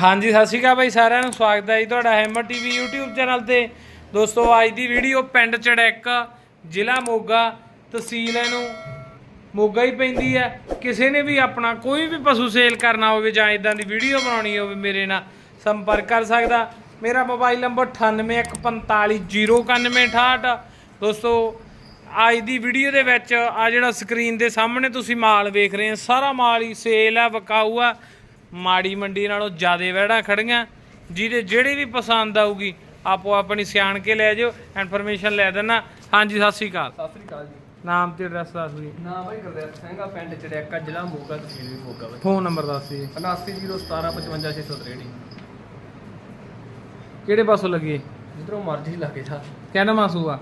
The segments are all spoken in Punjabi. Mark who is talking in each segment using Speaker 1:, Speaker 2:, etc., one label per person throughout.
Speaker 1: ਹਾਂਜੀ, ਸਤਿ ਸ਼੍ਰੀ ਅਕਾਲ ਬਾਈ ਸਾਰਿਆਂ ਨੂੰ। ਸਵਾਗਤ ਹੈ ਜੀ ਤੁਹਾਡਾ ਹੈਮਰ ਟੀਵੀ YouTube ਚੈਨਲ ਤੇ। ਦੋਸਤੋ, ਅੱਜ ਦੀ ਵੀਡੀਓ ਪਿੰਡ ਚੜੈਕ, ਜ਼ਿਲ੍ਹਾ ਮੋਗਾ, ਤਹਿਸੀਲ ਇਹਨੂੰ ਮੋਗਾ ਹੀ ਪੈਂਦੀ ਹੈ। ਕਿਸੇ ਨੇ ਵੀ ਆਪਣਾ ਕੋਈ ਵੀ ਪਸ਼ੂ ਸੇਲ ਕਰਨਾ ਹੋਵੇ ਜਾਂ ਇਦਾਂ ਦੀ ਵੀਡੀਓ ਬਣਾਉਣੀ ਹੋਵੇ ਮੇਰੇ ਨਾਲ ਸੰਪਰਕ ਕਰ ਸਕਦਾ। ਮੇਰਾ ਮੋਬਾਈਲ ਨੰਬਰ 9815409168 ਦੋਸਤੋ, ਅੱਜ ਦੀ ਵੀਡੀਓ ਦੇ ਵਿੱਚ ਆ ਜਿਹੜਾ ਸਕਰੀਨ ਦੇ ਸਾਹਮਣੇ ਤੁਸੀਂ ਮਾਲ ਵੇਖ ਰਹੇ ਹੋ। ਸਾਰਾ ਮਾਲ ਹੀ ਸੇਲ ਆ ਵਿਕਾਊ ਆ ਮਾੜੀ ਮੰਡੀ ਨਾਲੋਂ ਜ਼ਿਆਦੇ ਵਹਿੜਾਂ ਖੜੀਆਂ ਜਿਹਦੇ ਜਿਹੜੀ ਵੀ ਪਸੰਦ ਆਊਗੀ ਆਪੋ ਆਪਣੀ ਸਿਆਣ ਕੇ ਲੈ ਜਾਓ ਇਨਫੋਰਮੇਸ਼ਨ ਲੈ ਦੇਣਾ ਹਾਂਜੀ ਸਤਿ ਸ਼੍ਰੀ ਅਕਾਲ।
Speaker 2: ਸਤਿ ਸ੍ਰੀ ਅਕਾਲ ਜੀ।
Speaker 1: ਨਾਮ ਤੇ ਐਡਰੈਸ ਦੱਸ ਦਿਓ
Speaker 2: ਨਾ ਬਾਈ ਗੁਰਦੇਵ ਸਿੰਘ ਆ ਪਿੰਡ ਚੜਿਆਕਾ ਜ਼ਿਲ੍ਹਾ ਮੋਗਾ ਤਹਿਸੀਲ ਵੀ ਮੋਗਾ ਬਾਈ
Speaker 1: ਫੋਨ ਨੰਬਰ ਦੱਸ ਦਿਓ
Speaker 2: 7901755663
Speaker 1: ਕਿਹੜੇ ਪਾਸੋਂ ਲੱਗੀ
Speaker 2: ਜਿੱਧਰੋਂ ਮਰਜ਼ੀ ਲੱਗੇ ਸਾ
Speaker 1: ਕਿੰਨਾ ਮਾਸੂ ਆ?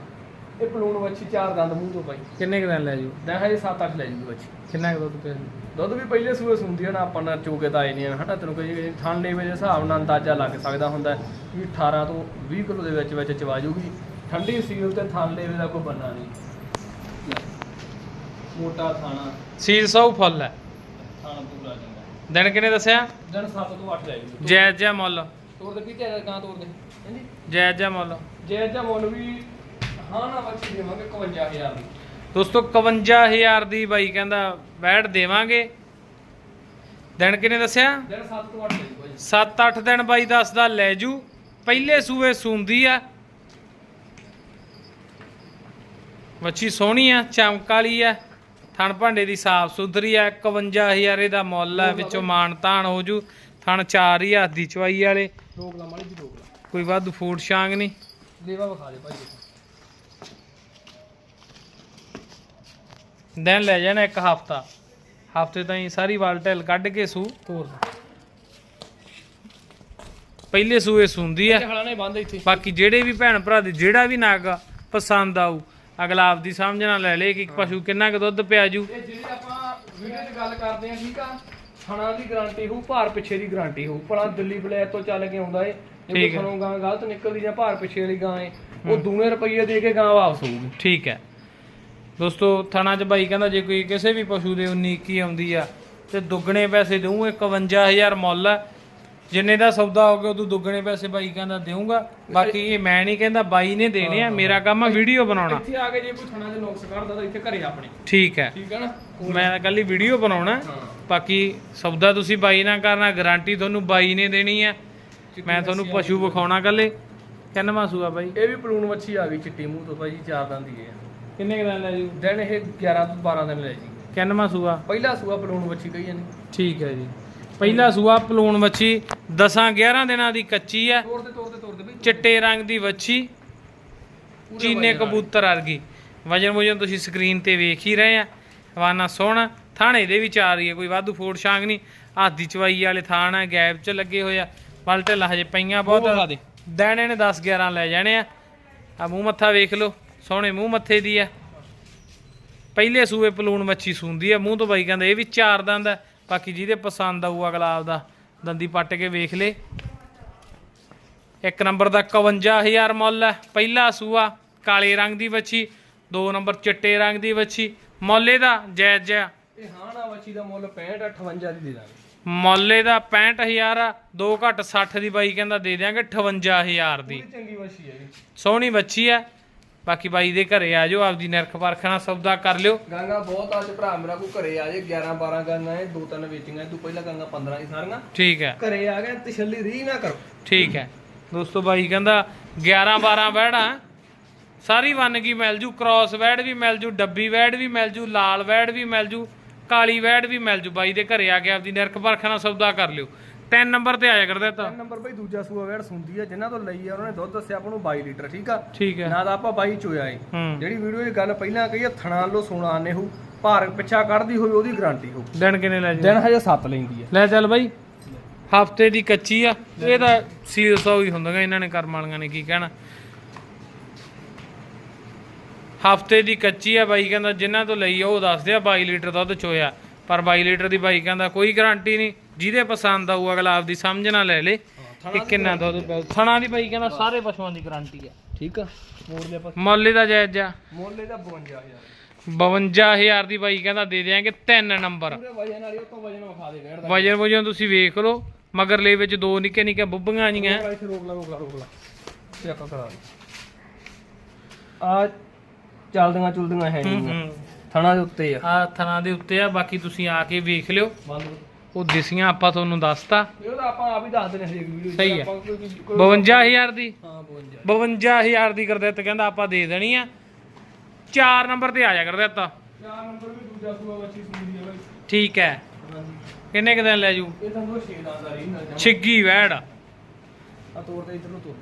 Speaker 2: ਇਹ ਪਲੂਣ ਵੱਛੀ ਚਾਰ ਦੰਦ ਮੂੰਹ ਤੋਂ ਬਾਈ।
Speaker 1: ਕਿੰਨੇ ਕੁ ਦਿਨ ਲੈ ਜਾਓ
Speaker 2: ਦਾ ਹਜੇ 7-8 ਲੈ ਜੂਗੀ ਵੱਛੀ।
Speaker 1: ਕਿੰਨਾ ਕੁ ਦੁੱਧ ਪਿਆ?
Speaker 2: ਦੁੱਧ ਵੀ ਪਹਿਲੇ ਸੂਏ ਸੁੰਦੀ ਨਾ ਆਪਾਂ ਨਾਲ ਚੋਕੇ ਤਾਂ ਆਏ ਨਹੀਂ ਹਨਾ? ਤੈਨੂੰ ਕਹੀ ਥਣ ਲੈਵੇ ਦੇ ਹਿਸਾਬ ਨਾਲ ਅੰਦਾਜ਼ਾ ਲੱਗ ਸਕਦਾ ਹੁੰਦਾ ਵੀ 18 ਤੋਂ 20 ਕਿਲੋ ਦੇ ਵਿੱਚ ਵਿੱਚ ਚਵਾ ਜੂਗੀ। ਠੰਡੀ ਸੀਲ ਤੇ ਥਣ ਲੈਵੇ ਦਾ ਕੋਈ ਬੰਨਾ ਨਹੀਂ। ਮੋਟਾ ਥਾਣਾ।
Speaker 1: ਸੀਲ ਸੌ ਫੁੱਲ ਹੈ।
Speaker 2: ਥਾਣਾ ਪੂਰਾ ਚੰਗਾ
Speaker 1: ਦਿਨ ਕਿੰਨੇ ਦੱਸਿਆ?
Speaker 2: ਦਿਨ 7 ਤੋਂ 8 ਲੈ ਜੂਗੀ
Speaker 1: ਜਾਇਜ਼ ਜਿਹਾ ਮੁੱਲ।
Speaker 2: ਤੋੜ ਦੇ ਪੀਤੇ ਗਾਂ ਤੋੜ ਦੇ? ਹਾਂਜੀ
Speaker 1: ਜਾਇਜ਼ ਜਿਹਾ ਮੁੱਲ।
Speaker 2: ਜੇ ਜਾਂ ਮੁੱਲ ਵੀ ਹਾਂ ਨਾ ਬੱਚੀ ਦੇਵਾਂਗੇ 51000 ਦੀ।
Speaker 1: ਦੋਸਤੋ 51000 ਦੀ ਬਾਈ ਕਹਿੰਦਾ ਬੈਠ ਦੇਵਾਂਗੇ। ਦਿਨ ਕਿੰਨੇ ਦੱਸਿਆ?
Speaker 2: ਦਿਨ 7 ਤੋਂ 8 ਲੈ ਜੂਗਾ ਜੀ
Speaker 1: 7-8 ਦਿਨ ਬਾਈ ਦੱਸਦਾ ਲੈ ਜੂ। ਪਹਿਲੇ ਸੂਏ ਸੂੰਦੀ ਆ। ਵੱਛੀ ਸੋਹਣੀ ਆ ਚਮਕ ਵਾਲੀ ਆ। ਥਣ ਭਾਂਡੇ ਦੀ ਸਾਫ਼ ਸੁਥਰੀ ਆ। 51000 ਇਹਦਾ ਮੁੱਲ ਆ ਵਿੱਚੋਂ ਮਾਨ ਤਾਣ ਹੋ ਜੂ। ਥਣ 4000 ਦੀ ਚਵਾਈ ਵਾਲੇ।
Speaker 2: ਰੋਕ ਲਾ ਮਾੜੀ ਜੀ ਰੋਕ ਲਾ
Speaker 1: ਕੋਈ ਵਾਧੂ ਫੂਡ ਸ਼ਾਂਗ ਨਹੀਂ।
Speaker 2: ਲੇਵਾ ਵਿਖਾ ਦੇ ਭਾਈ
Speaker 1: ਦਿਨ ਲੈ ਜਾਣਾ ਇੱਕ ਹਫਤਾ। ਹਫ਼ਤੇ ਤਾਈਂ ਸਾਰੀ ਵਾਲ ਢਿੱਲ ਕੱਢ ਕੇ ਸੂ ਤੋਰ। ਪਹਿਲੇ ਸੂਏ ਸੁੰਦੀ ਆ।
Speaker 2: ਹਲਾ ਨੇ ਬੰਦ ਇੱਥੇ।
Speaker 1: ਬਾਕੀ ਜਿਹੜੇ ਵੀ ਭੈਣ ਭਰਾ ਦੇ ਜਿਹੜਾ ਵੀ ਨਗ ਪਸੰਦ ਆਊ ਅਗਲਾ ਆਪਦੀ ਸਮਝ ਨਾਲ ਲੈ ਲੇ ਕਿ ਪਸ਼ੂ ਕਿੰਨਾ ਕੁ ਦੁੱਧ ਪਿਆ ਜੂ।
Speaker 2: ਇਹ ਜਿਹੜੀ ਆਪਾਂ ਵੀਡੀਓ 'ਚ ਗੱਲ ਕਰਦੇ ਆ ਠੀਕ ਆ? ਥਣਾ ਦੀ ਗਾਰੰਟੀ ਹੋਊ ਭਾਰ ਪਿੱਛੇ ਦੀ ਗਾਰੰਟੀ ਹੋਊ। ਭਲਾ ਦਿੱਲੀ ਬਲੈਰ ਤੋਂ ਚੱਲ ਕੇ ਆਉਂਦਾ ਏ। ਜੇ
Speaker 1: ਠੀਕ
Speaker 2: ਕੋਈ
Speaker 1: ਹੈ।
Speaker 2: ਥਣੋਂ ਗਾਂ ਗਲਤ ਨਿਕਲਦੀ ਜਾਂ ਭਾਰ ਪਿੱਛੇ ਵਾਲੀ ਗਾਂ ਏ ਉਹ ਦੂਨੇ ਰੁਪਈਏ ਦੇ ਕੇ ਗਾਂ ਵਾਪਸ ਹੋਊਗੀ।
Speaker 1: ਠੀਕ ਹੈ। ਦੋਸਤੋ ਥਾਣਾ ਚ ਬਾਈ ਕਹਿੰਦਾ ਜੇ ਕੋਈ ਕਿਸੇ ਵੀ ਪਸ਼ੂ ਦੇ 19 ਕੀ ਆਉਂਦੀ ਆ ਤੇ ਦੁੱਗਣੇ ਪੈਸੇ ਦੇਊ 51000 ਮੁੱਲ ਆ। ਜਿੰਨੇ ਦਾ ਸੌਦਾ ਹੋ ਗਿਆ ਉਦੋਂ ਦੁੱਗਣੇ ਪੈਸੇ ਬਾਈ ਕਹਿੰਦਾ ਦੇਊਗਾ। ਬਾਕੀ ਇਹ ਮੈਂ ਨਹੀਂ ਕਹਿੰਦਾ ਬਾਈ ਨੇ ਦੇਣੇ ਆ ਮੇਰਾ ਕੰਮ ਆ ਵੀਡੀਓ ਬਣਾਉਣਾ।
Speaker 2: ਇੱਥੇ ਆ ਕੇ ਜੇ ਕੋਈ ਥਣਾ ਦੇ ਨੁਕਸ ਕੱਢਦਾ ਤਾਂ ਇੱਥੇ ਘਰੇ ਆਪਣੇ।
Speaker 1: ਠੀਕ ਹੈ।
Speaker 2: ਠੀਕ ਹੈ ਨਾ?
Speaker 1: ਮੈਂ ਤਾਂ ਕੱਲੀ ਵੀਡੀਓ ਬਣਾਉਣਾ।
Speaker 2: ਹਾਂ।
Speaker 1: ਬਾਕੀ ਸੌਦਾ ਤੁਸੀਂ ਬਾਈ ਨਾਲ ਕਰਨਾ ਗਾਰੰਟੀ ਤੁਹਾਨੂੰ ਬਾਈ ਨੇ ਦੇਣੀ ਆ। ਮੈਂ ਤੁਹਾਨੂੰ ਪਸ਼ੂ ਵਿਖਾਉਣਾ ਕੱਲੇ ਕਿੰਨਵਾਂ ਸੂਆ ਬਾਈ?
Speaker 2: ਇਹ ਵੀ ਪਲੂਣ ਮੱਛੀ ਆ ਗਈ ਚਿੱਟੀ ਮੂੰਹ ਤੋਂ ਭਾਈ ਚਾਰ ਦੰਦ ਦੀ ਹੈ
Speaker 1: ਕਿੰਨੇ ਕੁ ਦਿਨ ਲੈ ਜੂ?
Speaker 2: ਦਿਨ ਇਹ 11 ਤੋਂ 12 ਦਿਨ ਲੈ ਜੀ।
Speaker 1: ਕਿੰਨਵਾਂ ਸੂਆ?
Speaker 2: ਪਹਿਲਾ ਸੂਆ ਪਲੂਣ ਮੱਛੀ ਕਹੀ ਜਾਂਦੀ
Speaker 1: ਠੀਕ ਹੈ ਜੀ। ਪਹਿਲਾ ਸੂਆ ਪਲੂਣ ਵੱਛੀ 10 11 ਦਿਨਾਂ ਦੀ ਕੱਚੀ ਆ
Speaker 2: ਤੋੜਦੇ ਤੋੜਦੇ ਤੋੜਦੇ ਬਈ।
Speaker 1: ਚਿੱਟੇ ਰੰਗ ਦੀ ਵੱਛੀ ਚੀਨੇ ਕਬੂਤਰ ਵਰਗੀ। ਵਜਨ ਵਜਨ ਤੁਸੀਂ ਸਕਰੀਨ ਤੇ ਵੇਖ ਹੀ ਰਹੇ ਆ। ਹਵਾਨਾ ਸੋਹਣਾ ਥਾਣੇ ਦੇ ਵਿੱਚ ਆ ਰਹੀ ਹੈ ਕੋਈ ਵਾਧੂ ਫੋੜ ਸ਼ਾਂਗ ਨਹੀਂ। ਆਦੀ ਚਵਾਈ ਵਾਲੇ ਥਾਣ ਆ ਗੈਪ 'ਚ ਲੱਗੇ ਹੋਏ ਆ। ਪਲਟੇ ਹਜੇ ਪਈਆਂ ਬਹੁਤ।
Speaker 2: ਦੇ।
Speaker 1: ਦੇਣੇ ਨੇ 10 11 ਲੈ ਜਾਣੇ ਆ। ਆ ਮੂੰਹ ਮੱਥਾ ਵੇਖ ਲਓ। ਸੋਹਣੇ ਮੂੰਹ ਮੱਥੇ ਦੀ ਆ ਪਹਿਲੇ ਸੂਏ ਪਲੂਣ ਮੱਛੀ ਸੂੰਦੀ ਆ ਮੂੰਹ ਤੋਂ ਬਾਈ ਕਹਿੰਦਾ ਇਹ ਵੀ ਚਾਰ ਦੰਦ ਆ ਬਾਕੀ ਜਿਹਦੇ ਪਸੰਦ ਆਊ ਅਗਲਾ ਆਪਦਾ ਦੰਦੀ ਪੱਟ ਕੇ ਵੇਖ ਲੇ। ਇੱਕ ਨੰਬਰ ਦਾ 51000 ਮੁੱਲ ਹੈ ਪਹਿਲਾ ਸੂਆ ਕਾਲੇ ਰੰਗ ਦੀ ਵੱਛੀ ਦੋ ਨੰਬਰ ਚਿੱਟੇ ਰੰਗ ਦੀ ਵੱਛੀ ਮੁੱਲ ਇਹਦਾ ਜਾਇਜ਼ ਜਿਹਾ
Speaker 2: ਇਹ ਹਾਂ ਨਾ ਮੱਛੀ ਦਾ ਮੁੱਲ 65 58 ਦੀ ਦੇ ਦਾਂਗੇ।
Speaker 1: ਮੁੱਲ ਇਹਦਾ 65000 ਆ ਦੋ ਘੱਟ 60 ਦੀ ਬਾਈ ਕਹਿੰਦਾ ਦੇ ਦਿਆਂਗੇ 58000 ਦੀ।
Speaker 2: ਚੰਗੀ ਮੱਛੀ ਹੈ ਜੀ।
Speaker 1: ਸੋਹਣੀ ਵੱਛੀ ਆ ਬਾਕੀ ਬਾਈ ਦੇ ਘਰੇ ਆ ਜਾਓ ਆਪਦੀ ਨਿਰਖ ਪਰਖ ਨਾਲ ਸੌਦਾ ਕਰ ਲਿਓ।
Speaker 2: ਗਾਂਗਾ ਬਹੁਤ ਅੱਜ ਭਰਾ ਮੇਰਾ ਕੋ ਘਰੇ ਆ ਜੇ 11 12 ਗਾਂਗਾ ਇਹ ਦੋ ਤਿੰਨ ਵੇਚੀਆਂ ਤੂੰ ਪਹਿਲਾਂ ਗਾਂਗਾ 15 ਹੀ ਸਾਰੀਆਂ।
Speaker 1: ਠੀਕ ਹੈ।
Speaker 2: ਘਰੇ ਆ ਗਏ ਤਸੱਲੀ ਰੀ ਨਾ ਕਰੋ।
Speaker 1: ਠੀਕ ਹੈ। ਦੋਸਤੋ ਬਾਈ ਕਹਿੰਦਾ 11 12 ਵੈੜਾਂ ਸਾਰੀ ਵੰਨਗੀ ਮਿਲ ਜੂ ਕ੍ਰਾਸ ਵੈੜ ਵੀ ਮਿਲ ਜੂ ਡੱਬੀ ਵੈੜ ਵੀ ਮਿਲ ਜੂ ਲਾਲ ਵੈੜ ਵੀ ਮਿਲ ਜੂ ਕਾਲੀ ਵੈੜ ਵੀ ਮਿਲ ਜੂ। ਬਾਈ ਦੇ ਘਰੇ ਆ ਕੇ ਆਪਦੀ ਨਿਰਖ ਪਰਖ ਨਾਲ ਸੌਦਾ ਕਰ ਲਿਓ। ਤਿੰਨ ਨੰਬਰ ਤੇ ਆਇਆ ਕਰਦਾ ਤਾਂ।
Speaker 2: ਤਿੰਨ ਨੰਬਰ ਬਈ ਦੂਜਾ ਸੂਆ ਵੇੜ ਸੁੰਦੀ ਆ ਜਿਨ੍ਹਾਂ ਤੋਂ ਲਈ ਆ ਉਹਨਾਂ ਨੇ ਦੁੱਧ ਦੱਸਿਆ ਆਪਾਂ ਨੂੰ 22 ਲੀਟਰ ਠੀਕ ਆ?
Speaker 1: ਠੀਕ ਹੈ
Speaker 2: ਨਾ ਤਾਂ ਆਪਾਂ 22 ਚੋਇਆ ਏ।
Speaker 1: ਹੂੰ।
Speaker 2: ਜਿਹੜੀ ਵੀਡੀਓ 'ਚ ਗੱਲ ਪਹਿਲਾਂ ਕਹੀ ਆ ਥਣਾ ਲੋ ਸੋਨਾ ਆਨੇ ਹੋ ਭਾਰ ਪਿੱਛਾ ਕੱਢਦੀ ਹੋਈ ਉਹਦੀ ਗਾਰੰਟੀ ਹੋ
Speaker 1: ਦਿਨ ਕਿੰਨੇ ਲੈ ਜੂ
Speaker 2: ਦਿਨ ਹਜੇ 7 ਲੈਂਦੀ ਆ।
Speaker 1: ਲੈ ਚੱਲ ਬਾਈ ਹਫ਼ਤੇ ਦੀ ਕੱਚੀ ਆ ਇਹ ਤਾਂ ਸੀਲ ਸੌ ਹੀ ਹੁੰਦੀਆਂ ਇਹਨਾਂ ਨੇ ਕਰਮ ਵਾਲੀਆਂ ਨੇ ਕੀ ਕਹਿਣਾ। ਹਫ਼ਤੇ ਦੀ ਕੱਚੀ ਆ ਬਾਈ ਕਹਿੰਦਾ ਜਿਨ੍ਹਾਂ ਤੋਂ ਲਈ ਆ ਉਹ ਦੱਸਦੇ ਆ 22 ਲੀਟਰ ਦੁੱਧ ਚੋਇਆ। ਪਰ 22 ਲੀਟਰ ਦੀ ਬਾਈ ਕਹਿੰਦਾ ਕੋਈ ਗਾਰੰਟੀ ਨਹੀਂ। ਜਿਹਦੇ ਪਸੰਦ ਆਊ ਅਗਲਾ ਆਪਦੀ ਸਮਝ ਨਾਲ ਲੈ ਲੇ। ਕਿ ਕਿੰਨਾ ਦੁੱਧ ਪਿਆ ਥਣਾ ਦੀ ਬਾਈ ਕਹਿੰਦਾ ਸਾਰੇ ਪਸ਼ੂਆਂ ਦੀ ਗਾਰੰਟੀ ਆ
Speaker 2: ਠੀਕ ਆ।
Speaker 1: ਮੁੱਲ ਇਹਦਾ ਜਾਇਜ਼ ਆ।
Speaker 2: ਮੁੱਲ ਇਹਦਾ 52000
Speaker 1: 52000 ਦੀ ਬਾਈ ਕਹਿੰਦਾ ਦੇ ਦਿਆਂਗੇ ਤਿੰਨ ਨੰਬਰ।
Speaker 2: ਪੂਰੇ ਵਜਨ ਵਾਲੀ ਉਹ ਤੋਂ ਵਜਨ ਵਿਖਾ ਦੇ ਵੇੜ ਦਾ
Speaker 1: ਵਜਨ ਵਜਨ ਤੁਸੀਂ ਵੇਖ ਲਓ ਮਗਰਲੇ ਵਿੱਚ ਦੋ ਨਿੱਕੇ ਨਿੱਕੇ ਬੁੱਬੀਆਂ ਜੀਆਂ।
Speaker 2: ਲਾ ਇੱਥੇ ਰੋਕ ਲਾ ਰੋਕ ਲਾ ਰੋਕ ਲਾ। ਚੈੱਕ ਕਰਾ ਦੇ ਆ ਚੱਲਦੀਆਂ ਚੁਲਦੀਆਂ ਹੈ ਨਹੀਂ ਥਣਾ ਦੇ ਉੱਤੇ ਆ।
Speaker 1: ਆ ਥਣਾ ਦੇ ਉੱਤੇ ਆ ਬਾਕੀ ਤੁਸੀਂ ਆ ਕੇ ਵੇਖ ਲਿਓ।
Speaker 2: ਬੰਦ
Speaker 1: ਉਹ ਦਿਸੀਆਂ ਆਪਾਂ ਤੁਹਾਨੂੰ ਦੱਸਤਾ।
Speaker 2: ਇਹ ਤਾਂ ਆਪਾਂ ਆਪ ਹੀ ਦੱਸ ਦਿੰਦੇ ਹਰੇਕ ਵੀਡੀਓ
Speaker 1: ਸਹੀ ਹੈ। 52000 ਦੀ।
Speaker 2: ਹਾਂ 52
Speaker 1: 52000 ਦੀ ਕਰ ਦਿੱਤਾ ਕਹਿੰਦਾ ਆਪਾਂ ਦੇ ਦੇਣੀ ਆ। 4 ਨੰਬਰ ਤੇ ਆ ਜਾ ਕਰ ਦਿੱਤਾ।
Speaker 2: ਚਾਰ ਨੰਬਰ ਵੀ ਦੂਜਾ ਸੂਆ ਬੱਚੀ ਸੁਣੀ ਹੈ ਬਾਈ।
Speaker 1: ਠੀਕ ਹੈ।
Speaker 2: ਹਾਂਜੀ।
Speaker 1: ਕਿੰਨੇ ਕੁ ਦਿਨ ਲੈ ਜੂ?
Speaker 2: ਇਹ ਦਾ ਰਹੀ ਨਾ
Speaker 1: ਛਿੱਗੀ ਵੈੜ।
Speaker 2: ਆ ਤੋੜ ਤੇ ਇਧਰ ਨੂੰ ਤੋੜ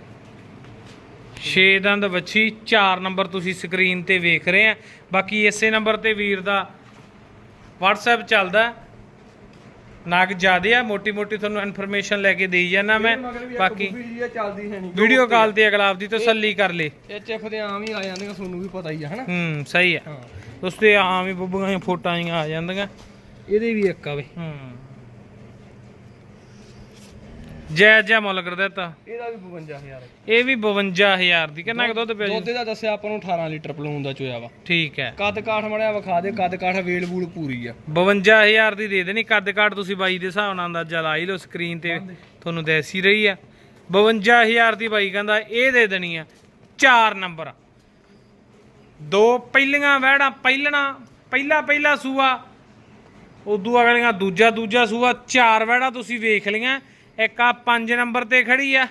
Speaker 1: 6 ਦੰਦ ਵੱਛੀ 4 ਨੰਬਰ ਤੁਸੀਂ ਸਕਰੀਨ ਤੇ ਵੇਖ ਰਹੇ ਆ। ਬਾਕੀ ਇਸੇ ਨੰਬਰ ਤੇ ਵੀਰ ਦਾ WhatsApp ਚੱਲਦਾ। ਨਾਗ ਜਿਆਦੇ ਆ ਮੋਟੀ ਮੋਟੀ ਤੁਹਾਨੂੰ ਇਨਫੋਰਮੇਸ਼ਨ ਲੈ ਕੇ ਦੇਈ ਜਾਣਾ ਮੈਂ ਬਾਕੀ
Speaker 2: ਵੀ ਚੱਲਦੀ ਹੈ ਨਹੀਂ।
Speaker 1: ਵੀਡੀਓ ਕਾਲ ਤੇ ਅਗਲਾ ਆਪਦੀ ਤਸੱਲੀ ਕਰ ਲੇ।
Speaker 2: ਇਹ ਐਫ ਦੇ ਆਮ ਹੀ ਆ ਜਾਂਦੇ ਤੁਹਾਨੂੰ ਵੀ ਪਤਾ ਹੀ ਆ ਹਨਾ?
Speaker 1: ਹੂੰ ਸਹੀ ਹੈ।
Speaker 2: ਹਾਂ
Speaker 1: ਦੋਸਤੇ ਆਮ ਹੀ ਬੁੱਬੀਆਂ ਫੋਟਾਂ ਆ ਜਾਂਦੀਆਂ।
Speaker 2: ਇਹਦੇ ਵੀ ਇੱਕ ਆ ਬਈ।
Speaker 1: ਹੂੰ। ਜੈ ਜੈ ਮੁੱਲ ਕਰ ਦਿੱਤਾ।
Speaker 2: ਇਹਦਾ ਵੀ 52000 ਹੈ
Speaker 1: ਇਹ ਵੀ 52000 ਦੀ। ਕਿੰਨਾ ਕੁ ਦੁੱਧ ਪਿਆ
Speaker 2: ਦੁੱਧ ਦਾ ਦੱਸਿਆ ਆਪਾਂ ਨੂੰ 18 ਲੀਟਰ ਪਲੂਨ ਦਾ ਚੋਇਆ ਵਾ।
Speaker 1: ਠੀਕ ਹੈ।
Speaker 2: ਕੱਦ ਕਾਠ ਮੜਿਆ ਵਿਖਾ ਦੇ ਕੱਦ ਕਾਠ ਵੇਲ ਬੂਲ ਪੂਰੀ ਆ।
Speaker 1: 52000 ਦੀ ਦੇ ਦੇਣੀ। ਕੱਦ ਕਾਠ ਤੁਸੀਂ ਬਾਈ ਦੇ ਹਿਸਾਬ ਨਾਲ ਅੰਦਾਜ਼ਾ ਲਾ ਹੀ ਲਓ ਸਕਰੀਨ ਤੇ। ਤੁਹਾਨੂੰ ਦੱਸ ਰਹੀ ਆ। 52000 ਦੀ ਬਾਈ ਕਹਿੰਦਾ ਇਹ ਦੇ ਦੇਣੀ ਆ 4 ਨੰਬਰ। ਦੋ ਪਹਿਲੀਆਂ ਵਹਿੜਾਂ ਪਹਿਲਣਾ ਪਹਿਲਾ ਪਹਿਲਾ ਸੂਆ। ਉਦੋਂ ਅਗਲੀਆਂ ਦੂਜਾ ਦੂਜਾ ਸੂਆ। ਚਾਰ ਵਹਿੜਾਂ ਤੁਸੀਂ ਵੇਖ ਲਈਆਂ। ਇੱਕ ਆ 5 ਨੰਬਰ ਤੇ ਖੜੀ ਆ।